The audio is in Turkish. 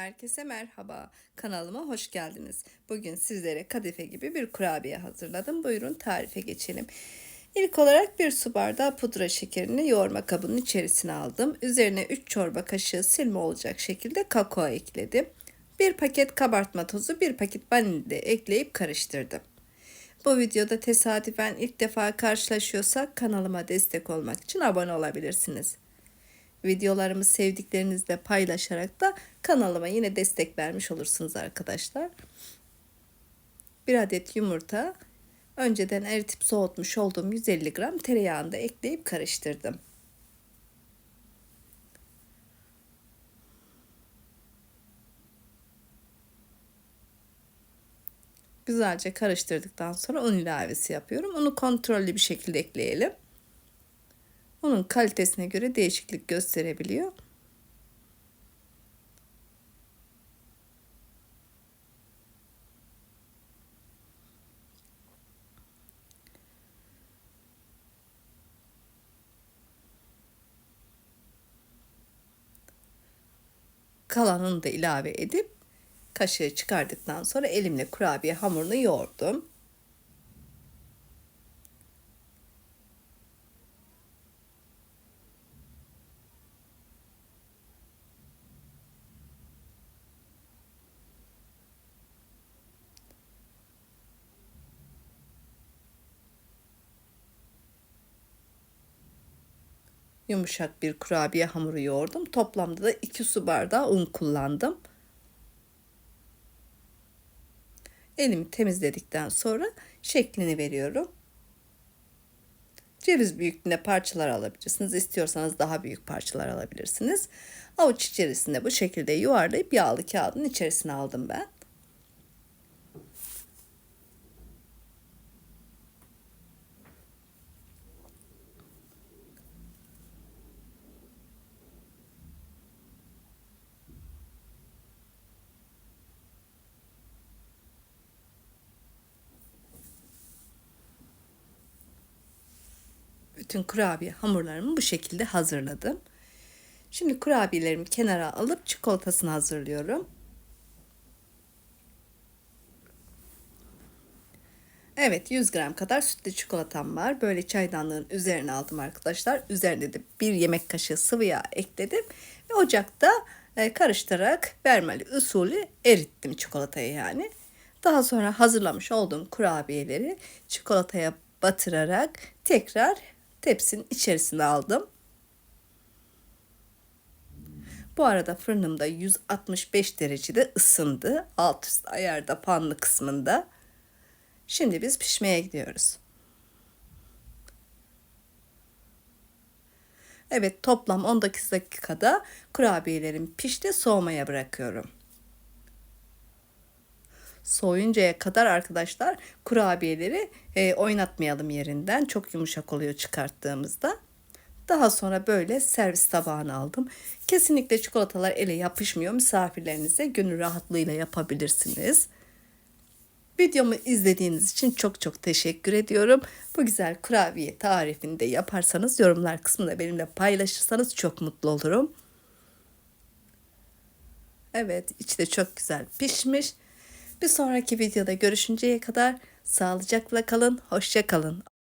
Herkese merhaba. Kanalıma hoş geldiniz. Bugün sizlere kadife gibi bir kurabiye hazırladım. Buyurun tarife geçelim. İlk olarak bir su bardağı pudra şekerini yoğurma kabının içerisine aldım. Üzerine 3 çorba kaşığı silme olacak şekilde kakao ekledim. Bir paket kabartma tozu, bir paket vanilya ekleyip karıştırdım. Bu videoda tesadüfen ilk defa karşılaşıyorsak kanalıma destek olmak için abone olabilirsiniz. Videolarımı sevdiklerinizle paylaşarak da kanalıma yine destek vermiş olursunuz arkadaşlar. Bir adet yumurta önceden eritip soğutmuş olduğum 150 gram tereyağını da ekleyip karıştırdım. Güzelce karıştırdıktan sonra un ilavesi yapıyorum. Unu kontrollü bir şekilde ekleyelim. Unun kalitesine göre değişiklik gösterebiliyor. Kalanını da ilave edip kaşığı çıkardıktan sonra elimle kurabiye hamurunu yoğurdum. Yumuşak bir kurabiye hamuru yoğurdum. Toplamda da 2 su bardağı un kullandım. Elimi temizledikten sonra şeklini veriyorum. Ceviz büyüklüğünde parçalar alabilirsiniz. İstiyorsanız daha büyük parçalar alabilirsiniz. Avuç içerisinde bu şekilde yuvarlayıp yağlı kağıdın içerisine aldım ben. Bütün kurabiye hamurlarımı bu şekilde hazırladım. Şimdi kurabiyelerimi kenara alıp çikolatasını hazırlıyorum. Evet 100 gram kadar sütlü çikolatam var. Böyle çaydanlığın üzerine aldım arkadaşlar. Üzerine de bir yemek kaşığı sıvı yağ ekledim. Ve ocakta e, karıştırarak vermeli usulü erittim çikolatayı yani. Daha sonra hazırlamış olduğum kurabiyeleri çikolataya batırarak tekrar tepsinin içerisine aldım. Bu arada fırınımda 165 derecede ısındı. Alt üst ayarda panlı kısmında. Şimdi biz pişmeye gidiyoruz. Evet toplam 19 dakikada kurabiyelerim pişti soğumaya bırakıyorum. Soğuyuncaya kadar arkadaşlar kurabiyeleri e, oynatmayalım yerinden. Çok yumuşak oluyor çıkarttığımızda. Daha sonra böyle servis tabağına aldım. Kesinlikle çikolatalar ele yapışmıyor. Misafirlerinize gönül rahatlığıyla yapabilirsiniz. Videomu izlediğiniz için çok çok teşekkür ediyorum. Bu güzel kurabiye tarifini de yaparsanız yorumlar kısmında benimle paylaşırsanız çok mutlu olurum. Evet içi de çok güzel pişmiş. Bir sonraki videoda görüşünceye kadar sağlıcakla kalın, hoşça kalın.